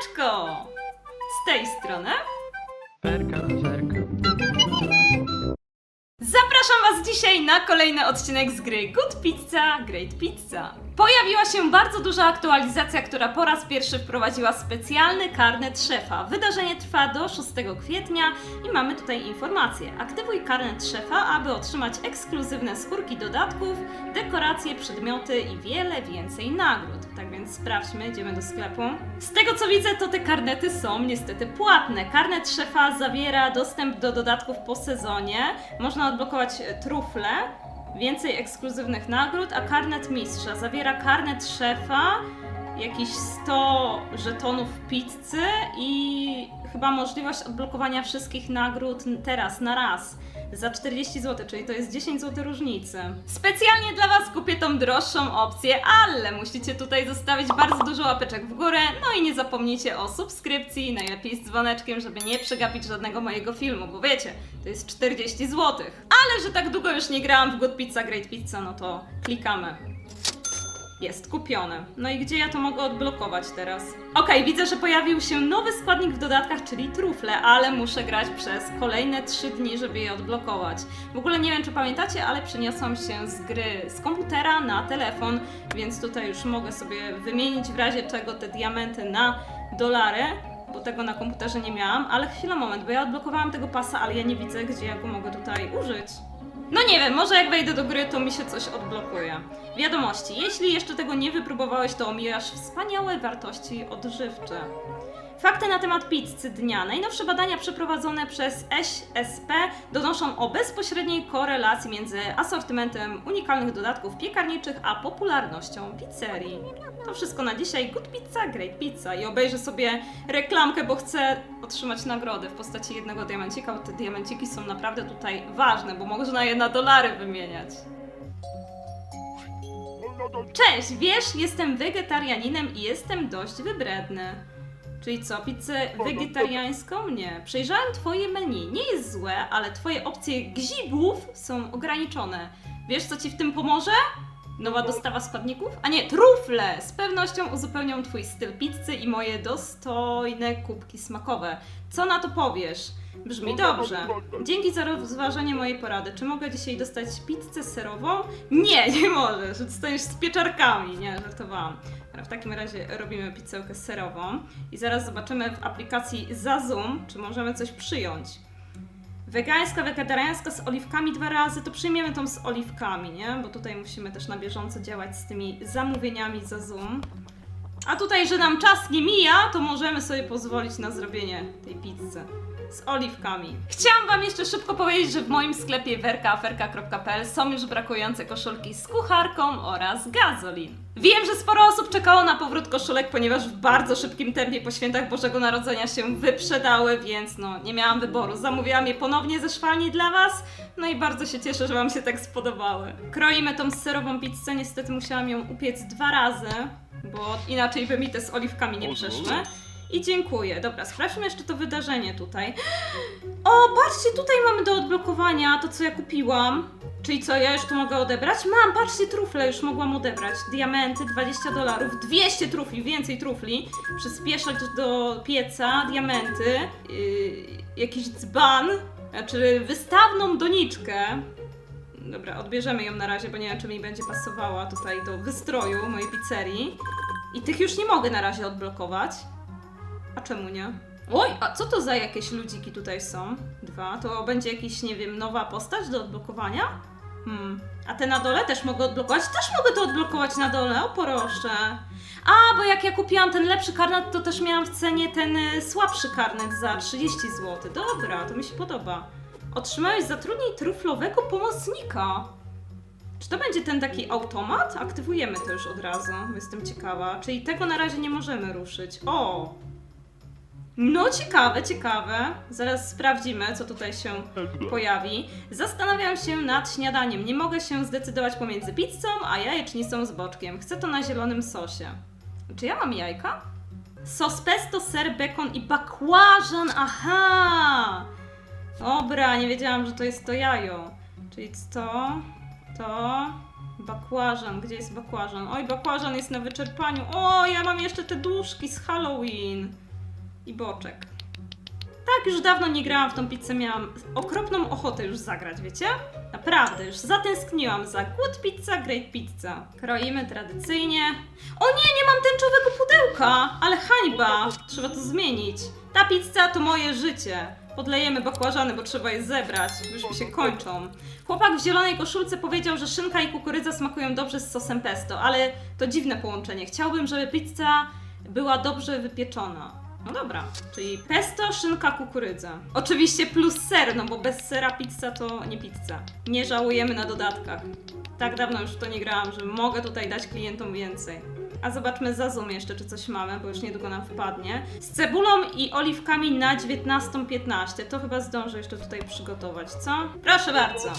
Siemaneczko! Z tej strony Zerka, zerka. Zapraszam Was dzisiaj na kolejny odcinek z gry Good Pizza, Great Pizza. Pojawiła się bardzo duża aktualizacja, która po raz pierwszy wprowadziła specjalny karnet szefa. Wydarzenie trwa do 6 kwietnia i mamy tutaj informację. Aktywuj karnet szefa, aby otrzymać ekskluzywne skórki dodatków, dekoracje, przedmioty i wiele więcej nagród. Tak więc sprawdźmy, idziemy do sklepu. Z tego co widzę, to te karnety są niestety płatne. Karnet szefa zawiera dostęp do dodatków po sezonie. Można odblokować e, trufle, więcej ekskluzywnych nagród, a karnet mistrza zawiera karnet szefa, jakieś 100 żetonów pizzy i chyba możliwość odblokowania wszystkich nagród teraz, na raz. Za 40 zł, czyli to jest 10 zł różnicy. Specjalnie dla Was kupię tą droższą opcję, ale musicie tutaj zostawić bardzo dużo łapeczek w górę, no i nie zapomnijcie o subskrypcji, najlepiej z dzwoneczkiem, żeby nie przegapić żadnego mojego filmu, bo wiecie, to jest 40 zł. Ale że tak długo już nie grałam w Good Pizza, Great Pizza, no to klikamy. Jest kupione. No i gdzie ja to mogę odblokować teraz? Okej, widzę, że pojawił się nowy składnik w dodatkach, czyli trufle, ale muszę grać przez kolejne 3 dni, żeby je odblokować. W ogóle nie wiem, czy pamiętacie, ale przeniosłam się z gry z komputera na telefon, więc tutaj już mogę sobie wymienić w razie czego te diamenty na dolary, bo tego na komputerze nie miałam, ale chwila, moment, bo ja odblokowałam tego pasa, ale ja nie widzę, gdzie ja go mogę tutaj użyć. No nie wiem, może jak wejdę do gry, to mi się coś odblokuje. Wiadomości. Jeśli jeszcze tego nie wypróbowałeś, to omijasz wspaniałe wartości odżywcze. Fakty na temat pizzy dnia. Najnowsze badania przeprowadzone przez SSP donoszą o bezpośredniej korelacji między asortymentem unikalnych dodatków piekarniczych a popularnością pizzerii. To wszystko na dzisiaj. Good Pizza, Great Pizza. I obejrzę sobie reklamkę, bo chcę otrzymać nagrodę w postaci jednego diamencika, bo te diamenciki są naprawdę tutaj ważne, bo można je na dolary wymieniać. Cześć, wiesz, jestem wegetarianinem i jestem dość wybredny. Czyli co, pizzę wegetariańską? Nie. Przejrzałem twoje menu. Nie jest złe, ale twoje opcje gzibów są ograniczone. Wiesz, co ci w tym pomoże? Nowa dostawa składników? A nie, trufle! Z pewnością uzupełnią twój styl pizzy i moje dostojne kubki smakowe. Co na to powiesz? Brzmi dobrze. Dzięki za rozważenie mojej porady. Czy mogę dzisiaj dostać pizzę serową? Nie, nie możesz. Dostaniesz z pieczarkami. Nie, żartowałam. Dobra, w takim razie robimy pizzę serową i zaraz zobaczymy w aplikacji Zazum, czy możemy coś przyjąć. Wegańska, wegetariańska z oliwkami dwa razy, to przyjmiemy tą z oliwkami, nie? Bo tutaj musimy też na bieżąco działać z tymi zamówieniami za Zoom. A tutaj, że nam czas nie mija, to możemy sobie pozwolić na zrobienie tej pizzy z oliwkami. Chciałam Wam jeszcze szybko powiedzieć, że w moim sklepie werkaaferka.pl są już brakujące koszulki z kucharką oraz gazolin. Wiem, że sporo osób czekało na powrót koszulek, ponieważ w bardzo szybkim tempie po świętach Bożego Narodzenia się wyprzedały, więc no nie miałam wyboru. Zamówiłam je ponownie ze szwalni dla Was, no i bardzo się cieszę, że Wam się tak spodobały. Kroimy tą serową pizzę, niestety musiałam ją upiec dwa razy, bo inaczej by mi te z oliwkami nie przeszły. I dziękuję. Dobra, sprawdźmy jeszcze to wydarzenie tutaj. O, patrzcie, tutaj mamy do odblokowania to, co ja kupiłam. Czyli co, ja już to mogę odebrać? Mam, patrzcie, trufle już mogłam odebrać. Diamenty, 20 dolarów, 200 trufli, więcej trufli. Przyspieszać do pieca, diamenty, yy, jakiś dzban, znaczy wystawną doniczkę. Dobra, odbierzemy ją na razie, bo nie wiem, czy mi będzie pasowała tutaj do wystroju mojej pizzerii. I tych już nie mogę na razie odblokować. A czemu nie? Oj, a co to za jakieś ludziki tutaj są? Dwa. To będzie jakiś, nie wiem, nowa postać do odblokowania? Hmm. A te na dole też mogę odblokować? Też mogę to odblokować na dole, o proszę. A, bo jak ja kupiłam ten lepszy karnet, to też miałam w cenie ten y, słabszy karnet za 30 zł. Dobra, to mi się podoba. Otrzymałeś zatrudnij truflowego pomocnika. Czy to będzie ten taki automat? Aktywujemy to już od razu, jestem ciekawa. Czyli tego na razie nie możemy ruszyć. O! No ciekawe, ciekawe. Zaraz sprawdzimy, co tutaj się pojawi. Zastanawiam się nad śniadaniem. Nie mogę się zdecydować pomiędzy pizzą, a jajecznicą z boczkiem. Chcę to na zielonym sosie. Czy ja mam jajka? Sos pesto, ser, bekon i bakłażan. Aha! Dobra, nie wiedziałam, że to jest to jajo. Czyli to, to, bakłażan. Gdzie jest bakłażan? Oj, bakłażan jest na wyczerpaniu. O, ja mam jeszcze te duszki z Halloween. I boczek. Tak, już dawno nie grałam w tą pizzę, miałam okropną ochotę już zagrać, wiecie? Naprawdę, już zatęskniłam za Good Pizza, Great Pizza. Kroimy tradycyjnie. O nie, nie mam tęczowego pudełka! Ale hańba! Trzeba to zmienić. Ta pizza to moje życie. Podlejemy bakłażany, bo trzeba je zebrać, już mi się kończą. Chłopak w zielonej koszulce powiedział, że szynka i kukurydza smakują dobrze z sosem pesto, ale to dziwne połączenie. Chciałbym, żeby pizza była dobrze wypieczona. No dobra, czyli pesto, szynka, kukurydza. Oczywiście plus ser, no bo bez sera pizza to nie pizza. Nie żałujemy na dodatkach. Tak dawno już w to nie grałam, że mogę tutaj dać klientom więcej. A zobaczmy za Zoom jeszcze, czy coś mamy, bo już niedługo nam wpadnie. Z cebulą i oliwkami na 19.15. To chyba zdążę jeszcze tutaj przygotować, co? Proszę bardzo.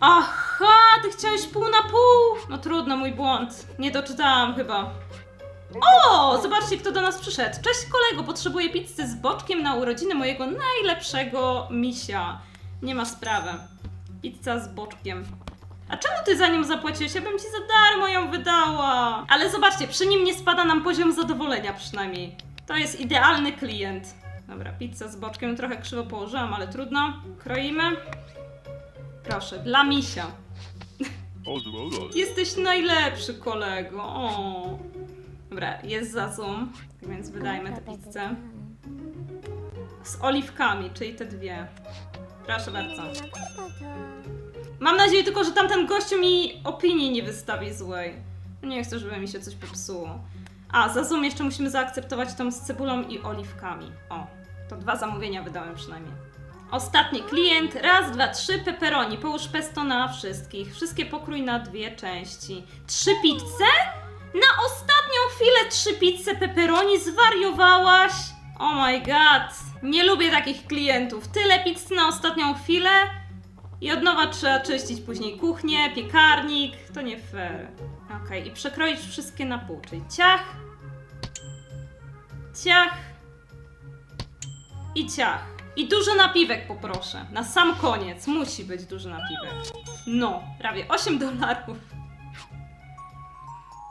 Aha, ty chciałeś pół na pół! No trudno, mój błąd. Nie doczytałam chyba. O, zobaczcie, kto do nas przyszedł. Cześć kolego, potrzebuję pizzy z boczkiem na urodziny mojego najlepszego misia. Nie ma sprawy. Pizza z boczkiem. A czemu ty za nią zapłaciłeś? Ja bym ci za darmo ją wydała. Ale zobaczcie, przy nim nie spada nam poziom zadowolenia przynajmniej. To jest idealny klient. Dobra, pizza z boczkiem. Trochę krzywo położyłam, ale trudno. Kroimy. Proszę, dla misia. Jesteś najlepszy kolego. O. Dobra, jest za zoom, tak więc wydajmy tę pizzę. Z oliwkami, czyli te dwie. Proszę bardzo. Mam nadzieję tylko, że tamten gościu mi opinii nie wystawi złej. Nie chcę, żeby mi się coś popsuło. A, za zoom jeszcze musimy zaakceptować tą z cebulą i oliwkami. O, to dwa zamówienia wydałem przynajmniej. Ostatni klient. Raz, dwa, trzy pepperoni. Połóż pesto na wszystkich. Wszystkie pokrój na dwie części. Trzy pizze? Na ostatnią chwilę trzy pizze pepperoni zwariowałaś? Oh my god. Nie lubię takich klientów. Tyle pizz na ostatnią chwilę i od nowa trzeba czyścić później kuchnię, piekarnik. To nie fair. Okej, i przekroić wszystkie na pół, czyli ciach, ciach i ciach. I dużo napiwek poproszę. Na sam koniec musi być duży napiwek. No, prawie 8 dolarów.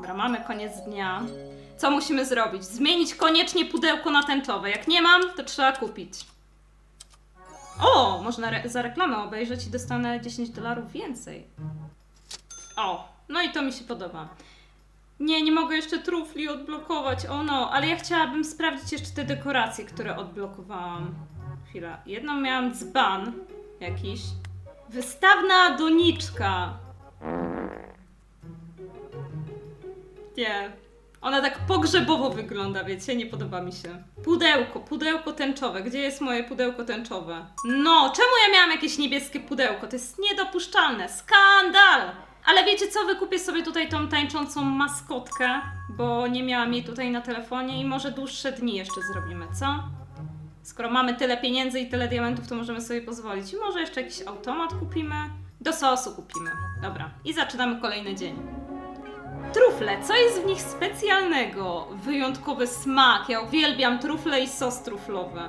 Dobra, mamy koniec dnia. Co musimy zrobić? Zmienić koniecznie pudełko na tęczowe. Jak nie mam, to trzeba kupić. O, można re- za reklamę obejrzeć i dostanę 10 dolarów więcej. O, no i to mi się podoba. Nie, nie mogę jeszcze trufli odblokować. O no, ale ja chciałabym sprawdzić jeszcze te dekoracje, które odblokowałam. Chwila. Jedną miałam dzban jakiś. Wystawna doniczka. Nie. Ona tak pogrzebowo wygląda, wiecie, nie podoba mi się. Pudełko, pudełko tęczowe. Gdzie jest moje pudełko tęczowe? No, czemu ja miałam jakieś niebieskie pudełko? To jest niedopuszczalne. Skandal! Ale wiecie co, wykupię sobie tutaj tą tańczącą maskotkę, bo nie miałam jej tutaj na telefonie i może dłuższe dni jeszcze zrobimy, co? Skoro mamy tyle pieniędzy i tyle diamentów, to możemy sobie pozwolić. I może jeszcze jakiś automat kupimy? Do sosu kupimy. Dobra. I zaczynamy kolejny dzień. Trufle, co jest w nich specjalnego? Wyjątkowy smak. Ja uwielbiam trufle i sos truflowy.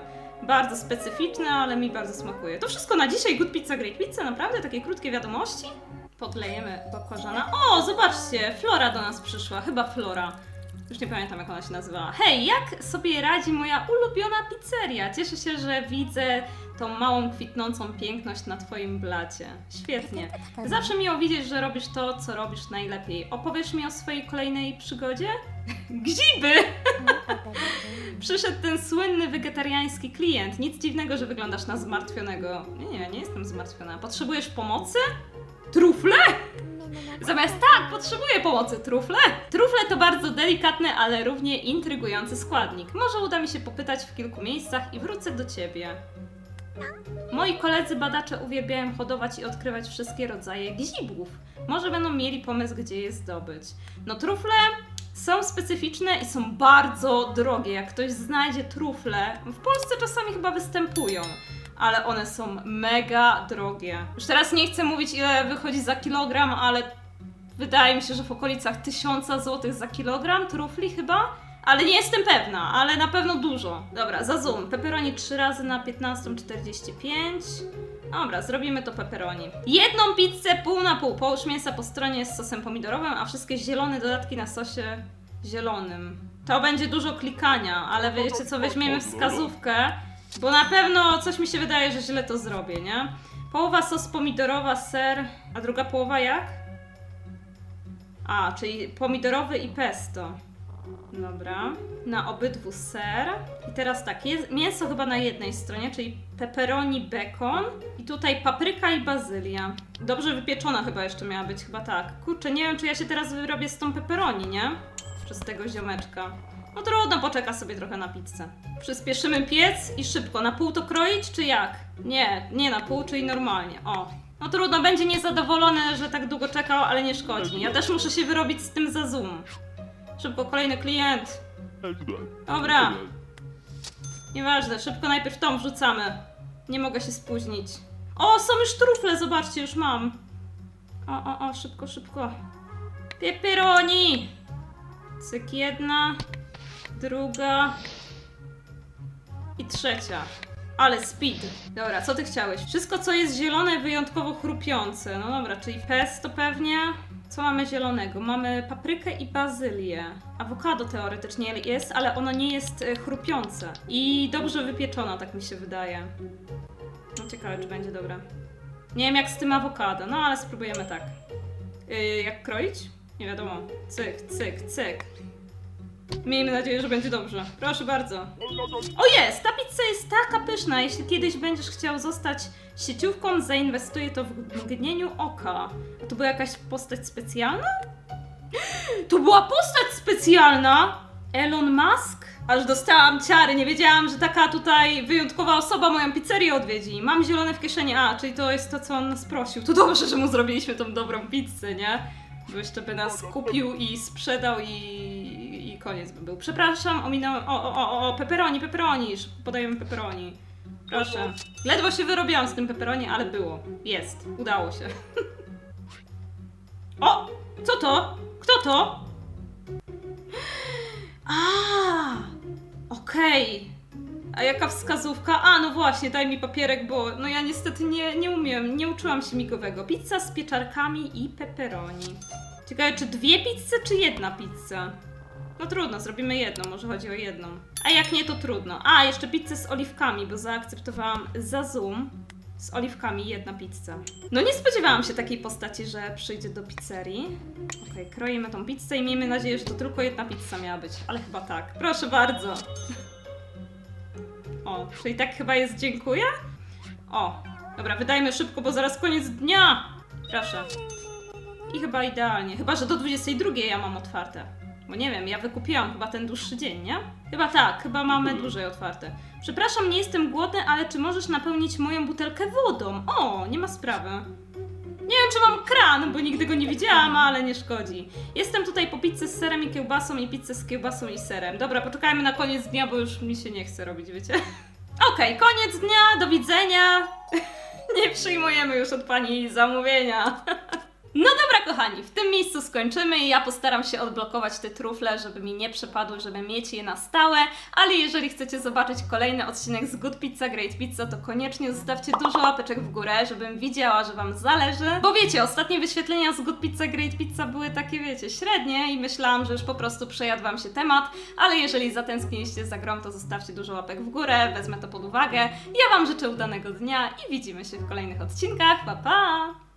Bardzo specyficzny, ale mi bardzo smakuje. To wszystko na dzisiaj. Good Pizza, Great Pizza. Naprawdę takie krótkie wiadomości? Podlejemy bakłażana. O, zobaczcie, Flora do nas przyszła. Chyba Flora. Już nie pamiętam, jak ona się nazywała. Hej, jak sobie radzi moja ulubiona pizzeria? Cieszę się, że widzę tą małą, kwitnącą piękność na Twoim blacie. Świetnie. Zawsze miło widzieć, że robisz to, co robisz najlepiej. Opowiesz mi o swojej kolejnej przygodzie? Gziby! Przyszedł ten słynny wegetariański klient. Nic dziwnego, że wyglądasz na zmartwionego. Nie, nie, nie jestem zmartwiona. Potrzebujesz pomocy? Trufle? Zamiast tak, potrzebuję pomocy. Trufle? Trufle to bardzo delikatny, ale równie intrygujący składnik. Może uda mi się popytać w kilku miejscach i wrócę do ciebie. Moi koledzy badacze uwielbiają hodować i odkrywać wszystkie rodzaje gzibów. Może będą mieli pomysł, gdzie je zdobyć. No trufle są specyficzne i są bardzo drogie. Jak ktoś znajdzie trufle, w Polsce czasami chyba występują, ale one są mega drogie. Już teraz nie chcę mówić ile wychodzi za kilogram, ale wydaje mi się, że w okolicach 1000 zł za kilogram trufli chyba. Ale nie jestem pewna, ale na pewno dużo. Dobra, za zoom. Pepperoni 3 razy na 15,45. Dobra, zrobimy to pepperoni. Jedną pizzę pół na pół. Połóż mięsa po stronie z sosem pomidorowym, a wszystkie zielone dodatki na sosie zielonym. To będzie dużo klikania, ale wiecie co, weźmiemy wskazówkę, bo na pewno coś mi się wydaje, że źle to zrobię, nie? Połowa sos pomidorowa, ser, a druga połowa jak? A, czyli pomidorowy i pesto. Dobra. Na obydwu ser. I teraz tak, jest mięso chyba na jednej stronie, czyli pepperoni, bekon. I tutaj papryka i bazylia. Dobrze wypieczona chyba jeszcze miała być, chyba tak. Kurczę, nie wiem czy ja się teraz wyrobię z tą pepperoni, nie? Przez tego ziomeczka. No trudno, poczeka sobie trochę na pizzę. Przyspieszymy piec i szybko. Na pół to kroić, czy jak? Nie, nie na pół, czyli normalnie. O. No trudno, będzie niezadowolony, że tak długo czekał, ale nie szkodzi. Ja też muszę się wyrobić z tym za zoom. Szybko, kolejny klient. Dobra. Nieważne, szybko najpierw tą wrzucamy. Nie mogę się spóźnić. O, są już trufle, zobaczcie, już mam. O, o, o, szybko, szybko. Pepperoni! Cyk jedna, druga i trzecia. Ale speed. Dobra, co ty chciałeś? Wszystko, co jest zielone, wyjątkowo chrupiące. No dobra, czyli pesto pewnie. Co mamy zielonego? Mamy paprykę i bazylię. Awokado teoretycznie jest, ale ono nie jest e, chrupiące. I dobrze wypieczona, tak mi się wydaje. No ciekawe, czy będzie dobre. Nie wiem jak z tym awokado, no ale spróbujemy tak. Yy, jak kroić? Nie wiadomo. Cyk, cyk, cyk. Miejmy nadzieję, że będzie dobrze. Proszę bardzo. O jest! Ta pizza jest taka pyszna. Jeśli kiedyś będziesz chciał zostać sieciówką, zainwestuję to w mgnieniu oka. A to była jakaś postać specjalna? To była postać specjalna! Elon Musk? Aż dostałam ciary, nie wiedziałam, że taka tutaj wyjątkowa osoba moją pizzerię odwiedzi. Mam zielone w kieszeni, a, czyli to jest to, co on nas prosił. To dobrze, że mu zrobiliśmy tą dobrą pizzę, nie? Bo jeszcze by nas kupił i sprzedał i, koniec by był. Przepraszam, ominąłem, o, o, o, o, pepperoni, pepperoni, podajemy pepperoni. Proszę. Ledwo się wyrobiłam z tym pepperoni, ale było. Jest. Udało się. O! Co to? Kto to? A, Okej. A jaka wskazówka? A, no właśnie, daj mi papierek, bo no ja niestety nie, nie umiem, nie uczyłam się migowego. Pizza z pieczarkami i pepperoni. Ciekawe, czy dwie pizze, czy jedna pizza? No trudno, zrobimy jedną, może chodzi o jedną. A jak nie, to trudno. A, jeszcze pizzę z oliwkami, bo zaakceptowałam za Zoom z oliwkami jedna pizza. No nie spodziewałam się takiej postaci, że przyjdzie do pizzerii. Okej, kroimy tą pizzę i miejmy nadzieję, że to tylko jedna pizza miała być. Ale chyba tak. Proszę bardzo. O, czyli tak chyba jest dziękuję? O, dobra, wydajmy szybko, bo zaraz koniec dnia. Proszę. I chyba idealnie. Chyba, że do 22 ja mam otwarte. Bo nie wiem, ja wykupiłam chyba ten dłuższy dzień, nie? Chyba tak, chyba mamy dłużej otwarte. Przepraszam, nie jestem głodny, ale czy możesz napełnić moją butelkę wodą? O, nie ma sprawy. Nie wiem, czy mam kran, bo nigdy go nie widziałam, ale nie szkodzi. Jestem tutaj po pizzę z serem i kiełbasą i pizzę z kiełbasą i serem. Dobra, poczekajmy na koniec dnia, bo już mi się nie chce robić, wiecie? Okej, koniec dnia, do widzenia. nie przyjmujemy już od pani zamówienia. No dobra, kochani, w tym miejscu skończymy ja postaram się odblokować te trufle, żeby mi nie przepadły, żeby mieć je na stałe, ale jeżeli chcecie zobaczyć kolejny odcinek z Good Pizza, Great Pizza, to koniecznie zostawcie dużo łapeczek w górę, żebym widziała, że Wam zależy, bo wiecie, ostatnie wyświetlenia z Good Pizza, Great Pizza były takie, wiecie, średnie i myślałam, że już po prostu przejadł Wam się temat, ale jeżeli zatęskniliście za grą, to zostawcie dużo łapek w górę, wezmę to pod uwagę. Ja Wam życzę udanego dnia i widzimy się w kolejnych odcinkach. Pa, pa!